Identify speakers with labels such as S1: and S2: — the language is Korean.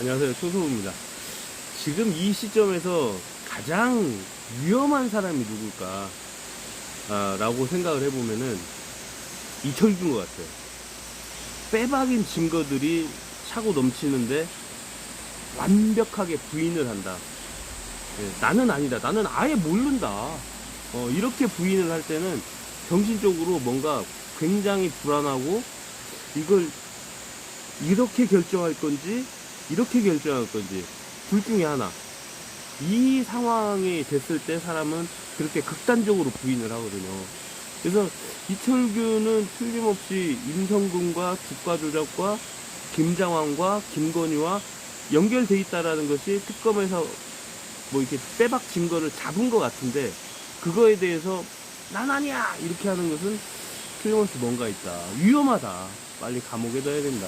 S1: 안녕하세요. 초소부입니다. 지금 이 시점에서 가장 위험한 사람이 누굴까? 아, 라고 생각을 해보면은 이철규인 것 같아요. 빼박인 증거들이 차고 넘치는데 완벽하게 부인을 한다. 예, 나는 아니다. 나는 아예 모른다. 어, 이렇게 부인을 할 때는 정신적으로 뭔가 굉장히 불안하고 이걸 이렇게 결정할 건지 이렇게 결정할 건지 둘 중에 하나. 이 상황이 됐을 때 사람은 그렇게 극단적으로 부인을 하거든요. 그래서 이철규는 틀림없이 임성근과 주가조작과 김장환과 김건희와 연결돼 있다라는 것이 특검에서 뭐 이렇게 빼박 증거를 잡은 것 같은데 그거에 대해서 난 아니야! 이렇게 하는 것은 틀림없이 뭔가 있다. 위험하다. 빨리 감옥에 넣어야 된다